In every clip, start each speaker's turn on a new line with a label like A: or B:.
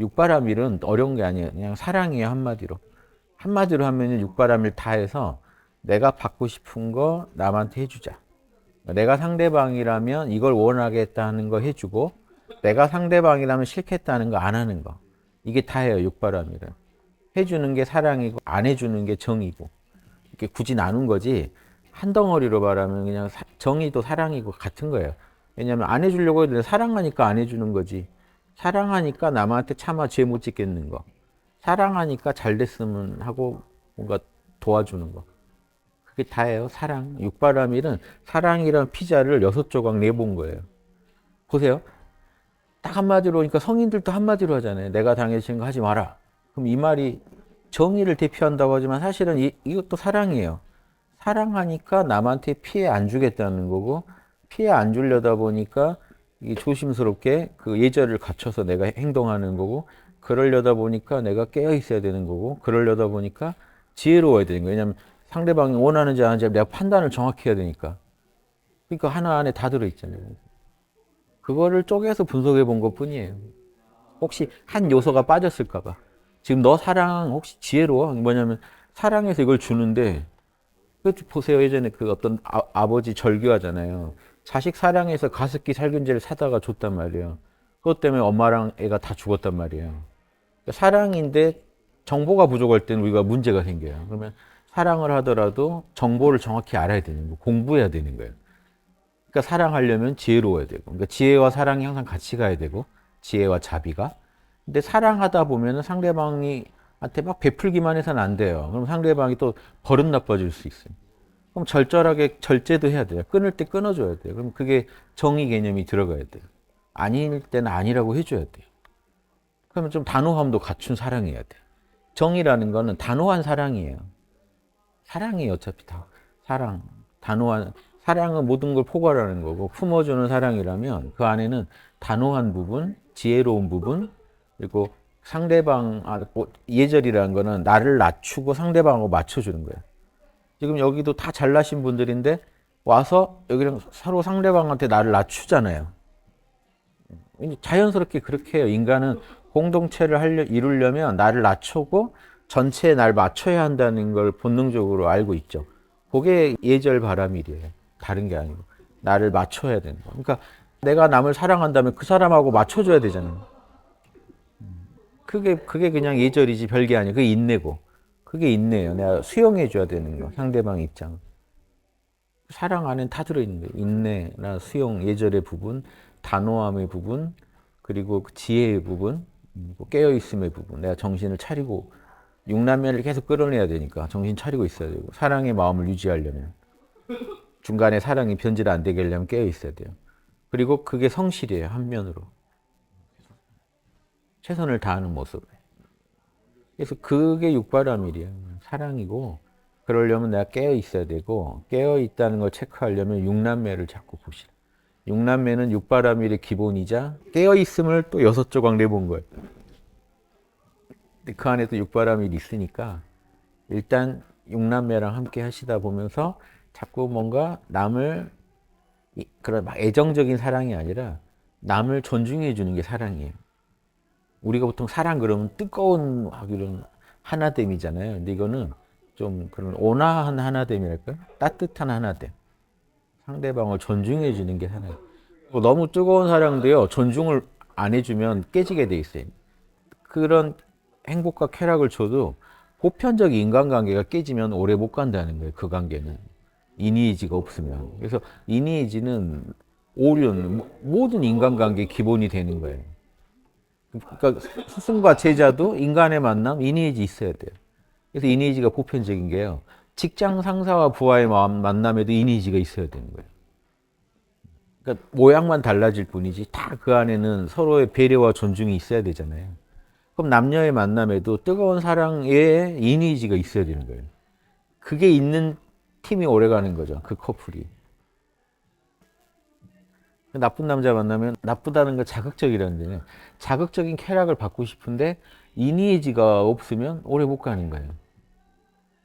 A: 육바라밀은 어려운 게 아니에요. 그냥 사랑이에요, 한마디로. 한마디로 하면 육바라밀 다 해서 내가 받고 싶은 거 남한테 해주자. 내가 상대방이라면 이걸 원하겠다는 거 해주고 내가 상대방이라면 싫겠다는 거 안 하는 거. 이게 다예요, 육바라밀은. 해주는 게 사랑이고 안 해주는 게 정이고. 이렇게 굳이 나눈 거지. 한 덩어리로 말하면 그냥 사- 정의도 사랑이고 같은 거예요. 왜냐하면 안 해주려고 해도 사랑하니까 안 해주는 거지. 사랑하니까 남한테 차마 죄 못 짓겠는 거. 사랑하니까 잘 됐으면 하고 뭔가 도와주는 거. 그게 다예요. 사랑. 육바라밀은 사랑이란 피자를 여섯 조각 내본 거예요. 보세요. 딱 한마디로 그러니까 성인들도 한마디로 하잖아요. 내가 당해진 거 하지 마라. 그럼 이 말이 정의를 대표한다고 하지만 사실은 이, 이것도 사랑이에요. 사랑하니까 남한테 피해 안 주겠다는 거고 피해 안 주려다 보니까 이게 조심스럽게 그 예절을 갖춰서 내가 행동하는 거고 그러려다 보니까 내가 깨어 있어야 되는 거고 그러려다 보니까 지혜로워야 되는 거예요. 왜냐하면 상대방이 원하는지 안 하는지 내가 판단을 정확히 해야 되니까. 그러니까 하나 안에 다 들어 있잖아요. 그거를 쪼개서 분석해 본 것 뿐이에요. 혹시 한 요소가 빠졌을까봐. 지금 너 사랑 혹시 지혜로워? 뭐냐면 사랑해서 이걸 주는데 그 보세요 예전에 그 어떤 아, 버지 절규하잖아요. 자식 사랑해서 가습기 살균제를 사다가 줬단 말이에요. 그것 때문에 엄마랑 애가 다 죽었단 말이에요. 그러니까 사랑인데 정보가 부족할 때는 우리가 문제가 생겨요. 그러면 사랑을 하더라도 정보를 정확히 알아야 되는 거, 공부해야 되는 거예요. 그러니까 사랑하려면 지혜로워야 되고, 그러니까 지혜와 사랑이 항상 같이 가야 되고, 지혜와 자비가. 근데 사랑하다 보면은 상대방이 한테 막 베풀기만 해서는 안 돼요. 그럼 상대방이 또 버릇 나빠질 수 있어요. 그럼 절절하게 절제도 해야 돼요. 끊을 때 끊어줘야 돼요. 그럼 그게 정의 개념이 들어가야 돼요. 아닐 때는 아니라고 해줘야 돼요. 그러면 좀 단호함도 갖춘 사랑이어야 돼요. 정의라는 거는 단호한 사랑이에요. 사랑이에요, 어차피 다. 사랑. 단호한, 사랑은 모든 걸 포괄하는 거고, 품어주는 사랑이라면 그 안에는 단호한 부분, 지혜로운 부분, 그리고 상대방, 아, 뭐, 예절이라는 거는 나를 낮추고 상대방하고 맞춰주는 거예요. 지금 여기도 다 잘나신 분들인데 와서 여기랑 서로 상대방한테 나를 낮추잖아요. 자연스럽게 그렇게 해요. 인간은 공동체를 하려, 이루려면 나를 낮추고 전체에 날 맞춰야 한다는 걸 본능적으로 알고 있죠. 그게 예절 바람일이에요. 다른 게 아니고. 나를 맞춰야 거. 그러니까 내가 남을 사랑한다면 그 사람하고 맞춰줘야 되잖아요. 그게, 그게 그냥 예절이지 별게 아니에요. 그게 인내고. 그게 인내예요. 내가 수용해줘야 되는 거. 상대방 입장. 사랑 안엔 다 들어있는 거예요. 인내나 수용, 예절의 부분, 단호함의 부분, 그리고 그 지혜의 부분, 음, 깨어있음의 부분. 내가 정신을 차리고, 육남매를 계속 끌어내야 되니까 정신 차리고 있어야 되고, 사랑의 마음을 유지하려면. 중간에 사랑이 변질 안 되게 하려면 깨어있어야 돼요. 그리고 그게 성실이에요. 한 면으로. 최선을 다하는 모습. 그래서 그게 육바라밀이에요. 사랑이고, 그러려면 내가 깨어 있어야 되고, 깨어 있다는 걸 체크하려면 육남매를 자꾸 보시라. 육남매는 육바라밀의 기본이자 깨어 있음을 또 여섯 조각 내본 거예요. 근데 그 안에도 육바라밀이 있으니까 일단 육남매랑 함께 하시다 보면서 자꾸 뭔가 남을 이- 그런 막 애정적인 사랑이 아니라 남을 존중해 주는 게 사랑이에요. 우리가 보통 사랑 그러면 뜨거운 막 이런 하나됨이잖아요. 근데 이거는 좀 그런 온화한 하나됨이랄까요? 따뜻한 하나됨. 상대방을 존중해 주는 게 하나예요. 뭐 너무 뜨거운 사랑도요, 존중을 안 해주면 깨지게 돼 있어요. 그런 행복과 쾌락을 줘도 보편적 인간관계가 깨지면 오래 못 간다는 거예요. 그 관계는. 이니에지가 없으면. 그래서 이니에지는 오륜, 모- 모든 인간관계의 기본이 되는 거예요. 그러니까 스승과 제자도 인간의 만남, 이니에지 있어야 돼요. 그래서 이니에지가 보편적인 게요. 직장 상사와 부하의 만남에도 이니에지가 있어야 되는 거예요. 그러니까 모양만 달라질 뿐이지 다 그 안에는 서로의 배려와 존중이 있어야 되잖아요. 그럼 남녀의 만남에도 뜨거운 사랑에 이니에지가 있어야 되는 거예요. 그게 있는 팀이 오래 가는 거죠. 그 커플이. 나쁜 남자 만나면 나쁘다는 거 자극적이라는데 자극적인 쾌락을 받고 싶은데 이니에지가 없으면 오래 못 가는 거예요.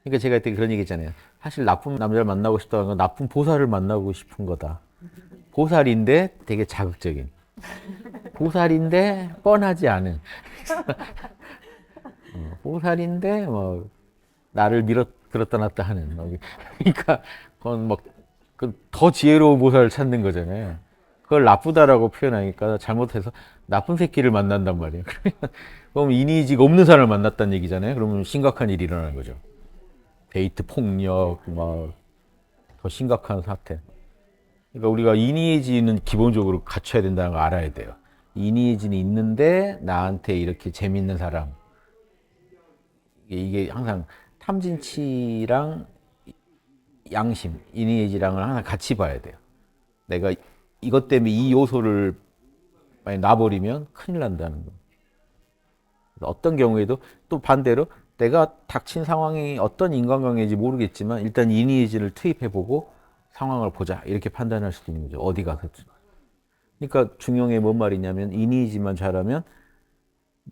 A: 그러니까 제가 그때 그런 얘기 했잖아요. 사실 나쁜 남자를 만나고 싶다는 건 나쁜 보살을 만나고 싶은 거다. 보살인데 되게 자극적인. 보살인데 뻔하지 않은. 어, 보살인데 뭐 나를 밀어 들었다 놨다 하는 뭐, 그러니까 그건 뭐더 지혜로운 보살을 찾는 거잖아요. 그걸 나쁘다라고 표현하니까 잘못해서 나쁜 새끼를 만난단 말이에요. 그럼 이니지가 없는 사람을 만났다는 얘기잖아요. 그러면 심각한 일이 일어나는 거죠. 데이트 폭력, 막 더 심각한 사태. 그러니까 우리가 이니지는 기본적으로 갖춰야 된다는 걸 알아야 돼요. 이니지는 있는데 나한테 이렇게 재밌는 사람. 이게- 항상 탐진치랑 양심, 이니지랑을 항상 같이 봐야 돼요. 내가 이것 때문에 이 요소를 많이 놔버리면 큰일 난다는 거. 어떤 경우에도 또 반대로 내가 닥친 상황이 어떤 인간관계인지 모르겠지만 일단 이니에지를 투입해보고 상황을 보자 이렇게 판단할 수도 있는 거죠. 어디 가서. 그러니까 게뭔 말이냐면 이니에지만 잘하면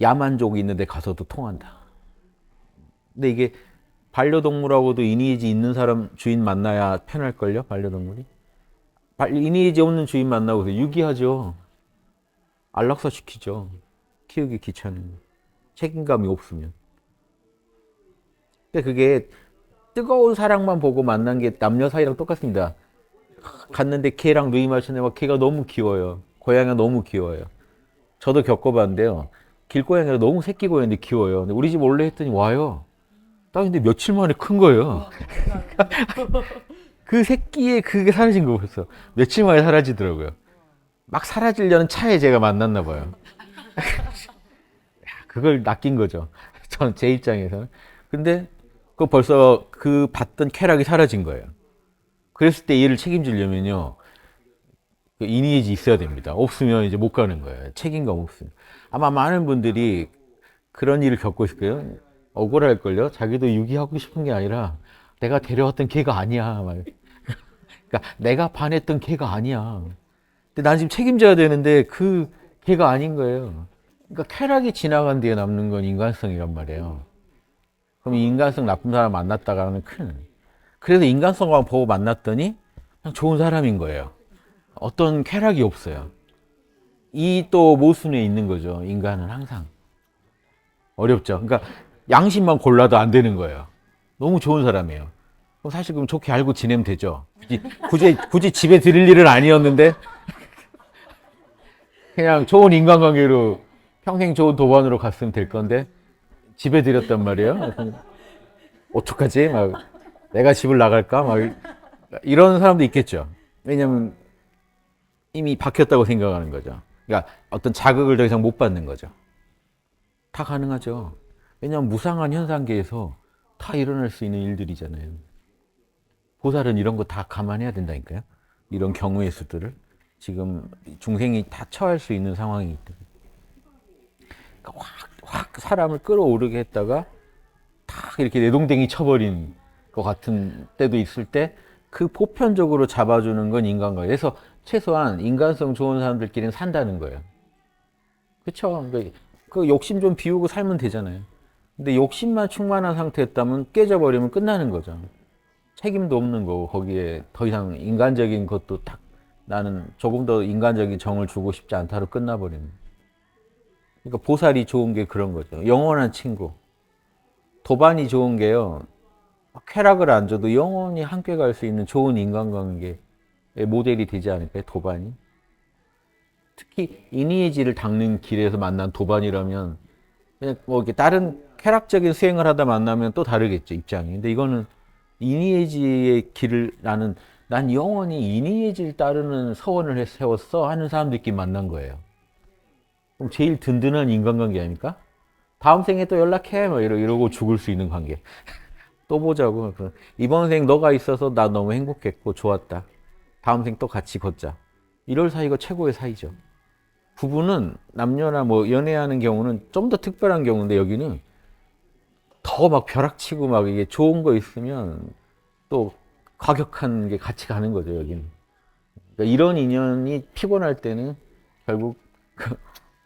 A: 야만족이 있는데 가서도 통한다. 근데 이게 반려동물하고도 이니에지 있는 사람 주인 만나야 편할걸요? 반려동물이? 발- 이니에지 없는 주인 만나고 유기하죠. 안락사 시키죠. 키우기 귀찮은. 책임감이 없으면. 근데 그게 뜨거운 사랑만 보고 만난 게 남녀 사이랑 똑같습니다. 갔는데 걔랑 누이 마시는데 막 걔가 너무 귀여워요. 고양이가 너무 귀여워요. 저도 겪어봤는데요. 길고양이가 너무 새끼 고양이인데 귀여워요. 근데 우리 집 원래 했더니 와요. 딱 근데 며칠 만에 큰 거예요. 그 새끼의 그게 사라진 거 벌써. 며칠 만에 사라지더라고요. 막 사라지려는 차에 제가 만났나 봐요. 야, 그걸 낚인 거죠. 전 제 입장에서는. 근데 그 벌써 그 봤던 쾌락이 사라진 거예요. 그랬을 때 얘를 책임지려면요. 그 이니에지 있어야 됩니다. 없으면 이제 못 가는 거예요. 책임감 없으면. 아마 많은 분들이 그런 일을 겪고 있을 거예요. 억울할걸요? 자기도 유기하고 싶은 게 아니라 내가 데려왔던 걔가 아니야. 막. 그러니까 내가 반했던 걔가 아니야. 근데 난 지금 책임져야 되는데 그 걔가 아닌 거예요. 그러니까 쾌락이 지나간 뒤에 남는 건 인간성이란 말이에요. 그럼 이 인간성 나쁜 사람 만났다가는 큰. 그래서 인간성만 보고 만났더니 그냥 좋은 사람인 거예요. 어떤 쾌락이 없어요. 이 또 모순에 있는 거죠. 인간은 항상. 어렵죠. 그러니까 양심만 골라도 안 되는 거예요. 너무 좋은 사람이에요. 그럼 사실 그럼 좋게 알고 지내면 되죠. 굳이, 굳이, 굳이 집에 들일 일은 아니었는데 그냥 좋은 인간관계로 평생 좋은 도반으로 갔으면 될 건데 집에 들였단 말이에요. 어떡하지? 막 내가 집을 나갈까? 막 이런 사람도 있겠죠. 왜냐면 이미 박혔다고 생각하는 거죠. 그러니까 어떤 자극을 더 이상 못 받는 거죠. 다 가능하죠. 왜냐하면 무상한 현상계에서 다 일어날 수 있는 일들이잖아요. 보살은 이런 거 다 감안해야 된다니까요. 이런 경우의 수들을 지금 중생이 다 처할 수 있는 상황이기 때문에. 그러니까 확, 확 사람을 끌어오르게 했다가 탁 이렇게 내동댕이 쳐버린 것 같은 때도 있을 때 그 보편적으로 잡아주는 건 인간관계. 그래서 최소한 인간성 좋은 사람들끼리는 산다는 거예요. 그쵸? 그러니까 그 욕심 좀 비우고 살면 되잖아요. 근데 욕심만 충만한 상태였다면 깨져버리면 끝나는 거죠. 책임도 없는 거고 거기에 더 이상 인간적인 것도 딱 나는 조금 더 인간적인 정을 주고 싶지 않다로 끝나버리는. 그러니까 보살이 좋은 게 그런 거죠. 영원한 친구. 도반이 좋은 게요. 쾌락을 안 줘도 영원히 함께 갈 수 있는 좋은 인간관계의 모델이 되지 않을까요? 도반이. 특히 이니에지를 닦는 길에서 만난 도반이라면 그냥 뭐 이렇게 다른 쾌락적인 수행을 하다 만나면 또 다르겠죠 입장이. 근데 이거는 이니에지의 길을 나는 난 영원히 이니에지를 따르는 서원을 해- 세웠어 하는 사람들끼리 만난 거예요. 그럼 제일 든든한 인간관계 아닙니까? 다음 생에 또 연락해 뭐 이러, 이러고 죽을 수 있는 관계. 또 보자고. 이번 생 너가 있어서 나 너무 행복했고 좋았다. 다음 생 또 같이 걷자. 이럴 사이가 최고의 사이죠. 부부는 남녀나 뭐 연애하는 경우는 좀 더 특별한 경우인데 여기는 더 막 벼락치고 막 이게 좋은 거 있으면 또 과격한 게 같이 가는 거죠 여기는. 그러니까 이런 인연이 피곤할 때는 결국 그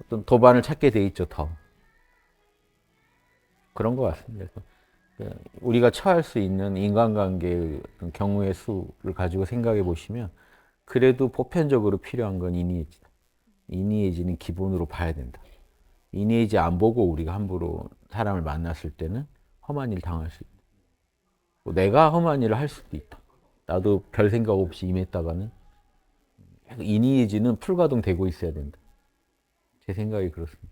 A: 어떤 도반을 찾게 돼 있죠 더. 그런 것 같습니다. 그래서 그 우리가 처할 수 있는 인간관계의 경우의 수를 가지고 생각해 보시면 그래도 보편적으로 필요한 건 이니에지다. 이니에지는 기본으로 봐야 된다. 이니에이지 안 보고 우리가 함부로 사람을 만났을 때는 험한 일 당할 수 있다. 뭐 내가 험한 일을 할 수도 있다. 나도 별 생각 없이 임했다가는 이니에이지는 풀가동 되고 있어야 된다. 제 생각이 그렇습니다.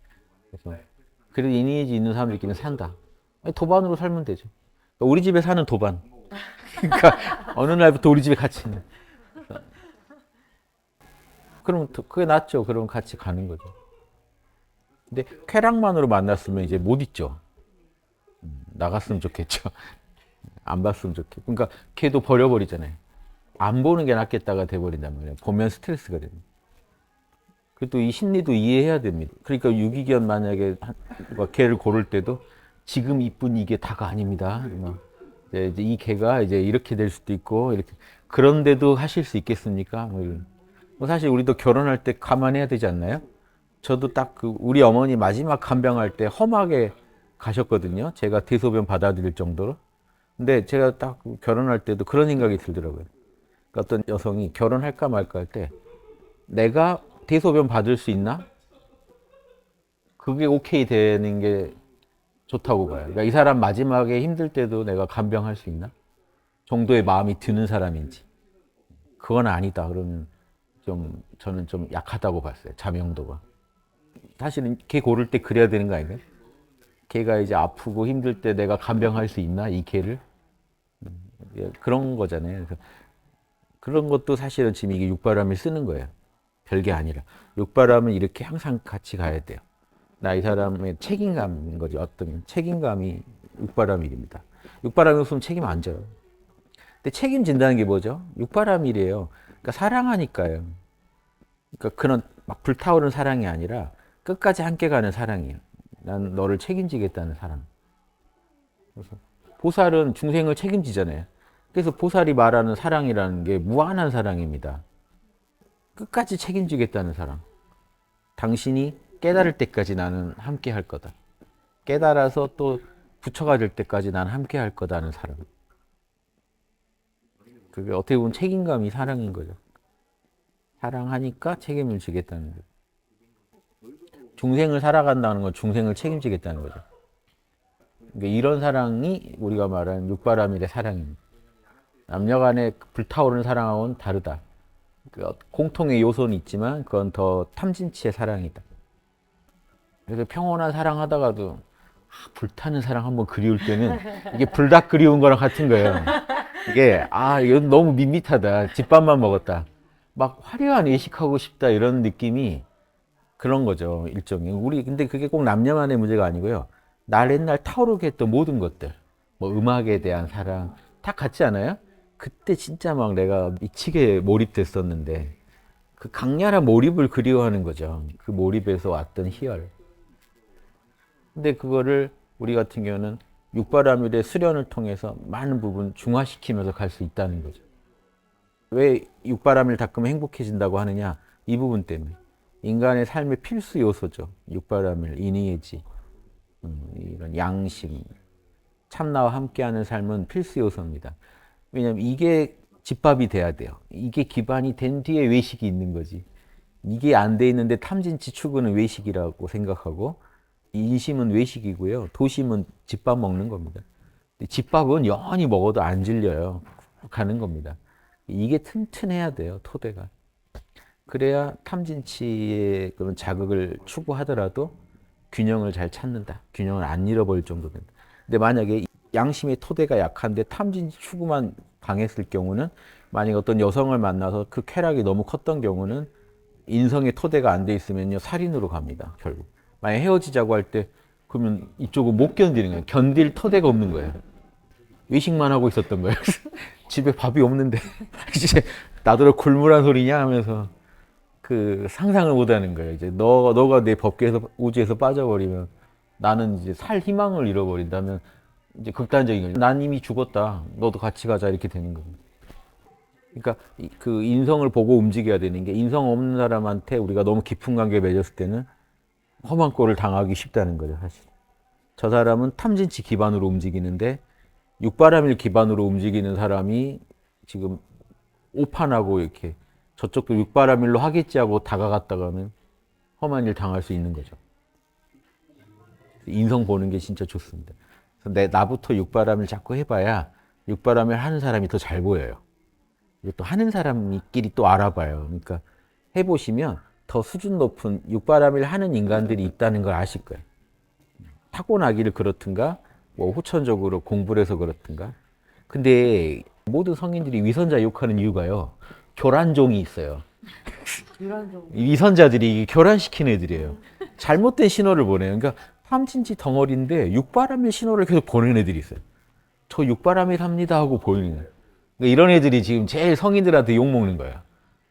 A: 그래서 그래도 이니에이지 있는 사람들끼리는 산다. 아니, 도반으로 살면 되죠. 그러니까 우리 집에 사는 도반. 그러니까 어느 날부터 우리 집에 같이 있는. 그럼 더- 그게 낫죠. 그럼 같이 가는 거죠. 근데 쾌락만으로 만났으면 이제 못 있죠. 음, 나갔으면 좋겠죠. 안 봤으면 좋겠고. 그러니까 걔도 버려버리잖아요. 안 보는 게 낫겠다가 돼버린단 말이에요. 보면 스트레스가 됩니다. 그래도 이 심리도 이해해야 됩니다. 그러니까 유기견 만약에 한- 뭐 개를 고를 때도 지금 이쁜 이게 다가 아닙니다. 막 이제 이 개가 이제 이렇게 될 수도 있고 이렇게 그런데도 하실 수 있겠습니까? 뭐. 뭐 사실 우리도 결혼할 때 감안해야 되지 않나요? 저도 딱 그 우리 어머니 마지막 간병할 때 험하게 가셨거든요. 제가 대소변 받아들일 정도로. 근데 제가 딱그 결혼할 때도 그런 생각이 들더라고요. 그러니까 어떤 여성이 결혼할까 말까 할 때 내가 대소변 받을 수 있나? 그게 오케이 되는 게 좋다고 봐요. 그러니까 이 사람 마지막에 힘들 때도 내가 간병할 수 있나? 정도의 마음이 드는 사람인지. 그건 아니다. 그러면 좀 저는 좀 약하다고 봤어요. 자명도가. 사실은 걔 고를 때 그래야 되는 거 아닌가요? 걔가 이제 아프고 힘들 때 내가 간병할 수 있나? 이 걔를? 음, 예, 그런 거잖아요. 그런 것도 사실은 지금 이게 육바람이 쓰는 거예요. 별게 아니라. 육바람은 이렇게 항상 같이 가야 돼요. 나 이 사람의 책임감인 거죠. 어떤 책임감이 육바람일입니다. 육바람이 없으면 책임 안 져요. 근데 책임진다는 게 뭐죠? 육바람일이에요. 그러니까 사랑하니까요. 그러니까 그런 막 불타오르는 사랑이 아니라 끝까지 함께 가는 사랑이에요. 난 너를 책임지겠다는 사랑. 그래서 보살은 중생을 책임지잖아요. 그래서 보살이 말하는 사랑이라는 게 무한한 사랑입니다. 끝까지 책임지겠다는 사랑. 당신이 깨달을 때까지 나는 함께 할 거다. 깨달아서 또 부처가 될 때까지 나는 함께 할 거다는 사랑. 그게 어떻게 보면 책임감이 사랑인 거죠. 사랑하니까 책임을 지겠다는 거죠. 중생을 살아간다는 건 중생을 책임지겠다는 거죠. 그러니까 이런 사랑이 우리가 말하는 육바라밀의 사랑입니다. 남녀 간의 불타오르는 사랑하고는 다르다. 그 공통의 요소는 있지만 그건 더 탐진치의 사랑이다. 그래서 평온한 사랑하다가도 아, 불타는 사랑 한번 그리울 때는 이게 불닭 그리운 거랑 같은 거예요. 이게 아 이건 너무 밋밋하다. 집밥만 먹었다. 막 화려한 외식하고 싶다 이런 느낌이 그런 거죠 일종의. 우리 근데 그게 꼭 남녀만의 문제가 아니고요. 날 옛날 타오르게 했던 모든 것들, 뭐 음악에 대한 사랑 다 같지 않아요? 그때 진짜 막 내가 미치게 몰입됐었는데 그 강렬한 몰입을 그리워하는 거죠. 그 몰입에서 왔던 희열. 근데 그거를 우리 같은 경우는 육바라밀의 수련을 통해서 많은 부분 중화시키면서 갈 수 있다는 거죠. 왜 육바라밀 닦으면 행복해진다고 하느냐? 이 부분 때문에. 인간의 삶의 필수 요소죠. 육바라밀, 이니에지, 음, 이런 양심, 참나와 함께하는 삶은 필수 요소입니다. 왜냐하면 이게 집밥이 돼야 돼요. 이게 기반이 된 뒤에 외식이 있는 거지. 이게 안 돼 있는데 탐진치 추구는 외식이라고 생각하고 인심은 외식이고요. 도심은 집밥 먹는 겁니다. 집밥은 영원히 먹어도 안 질려요. 쭉 가는 겁니다. 이게 튼튼해야 돼요. 토대가. 그래야 탐진치의 그런 자극을 추구하더라도 균형을 잘 찾는다. 균형을 안 잃어버릴 정도 된다. 근데 만약에 양심의 토대가 약한데 탐진치 추구만 강했을 경우는 만약 어떤 여성을 만나서 그 쾌락이 너무 컸던 경우는 인성의 토대가 안 돼 있으면요 살인으로 갑니다 결국. 만약 헤어지자고 할 때 그러면 이쪽은 못 견디는 거예요. 견딜 토대가 없는 거예요. 외식만 하고 있었던 거예요. 집에 밥이 없는데 이제 나더러 굶으란 소리냐 하면서 그 상상을 못 하는 거예요. 이제 너, 너가 내 법계에서 우주에서 빠져버리면 나는 이제 살 희망을 잃어버린다면 이제 극단적인 거죠. 난 이미 죽었다. 너도 같이 가자. 이렇게 되는 겁니다 그러니까 이- 그 인성을 보고 움직여야 되는 게 인성 없는 사람한테 우리가 너무 깊은 관계 맺었을 때는 험한 꼴을 당하기 쉽다는 거죠, 사실. 저 사람은 탐진치 기반으로 움직이는데 육바람일 기반으로 움직이는 사람이 지금 오판하고 이렇게 저쪽도 육바람일로 하겠지 하고 다가갔다가는 험한 일 당할 수 있는 거죠. 인성 보는 게 진짜 좋습니다. 내 나부터 육바람을 자꾸 해봐야 육바람을 하는 사람이 더 잘 보여요. 또 하는 사람끼리 또 알아봐요. 그러니까 해보시면 더 수준 높은 육바람을 하는 인간들이 있다는 걸 아실 거예요. 타고나기를 그렇든가 뭐 후천적으로 공부를 해서 그렇든가 근데 모든 성인들이 위선자 욕하는 이유가요 교란종이 있어요. 이 위선자들이 교란시킨 애들이에요. 잘못된 신호를 보내요. 그러니까 탐진치 덩어리인데 육바람일 신호를 계속 보내는 애들이 있어요. 저 육바람일 합니다 하고 보이는 거예요. 그러니까 이런 애들이 지금 제일 성인들한테 욕먹는 거예요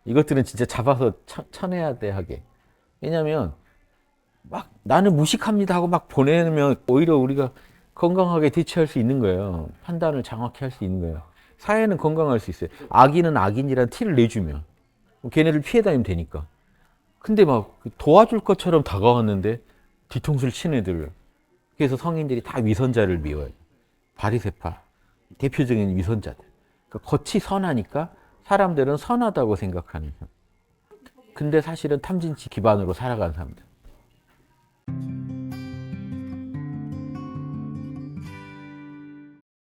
A: 이것들은 진짜 잡아서 쳐, 쳐내야 돼 하게. 왜냐면 막 나는 무식합니다 하고 막 보내면 오히려 우리가 건강하게 대처할 수 있는 거예요. 판단을 정확히 할 수 있는 거예요. 사회는 건강할 수 있어요. 악인은 악인이라는 티를 내주면 걔네를 피해 다니면 되니까. 근데 막 도와줄 것처럼 다가왔는데 뒤통수를 치는 애들. 그래서 성인들이 다 위선자를 미워요. 바리세파 대표적인 위선자들. 그러니까 겉이 선하니까 사람들은 선하다고 생각하는. 근데 사실은 탐진치 기반으로 살아간 사람들.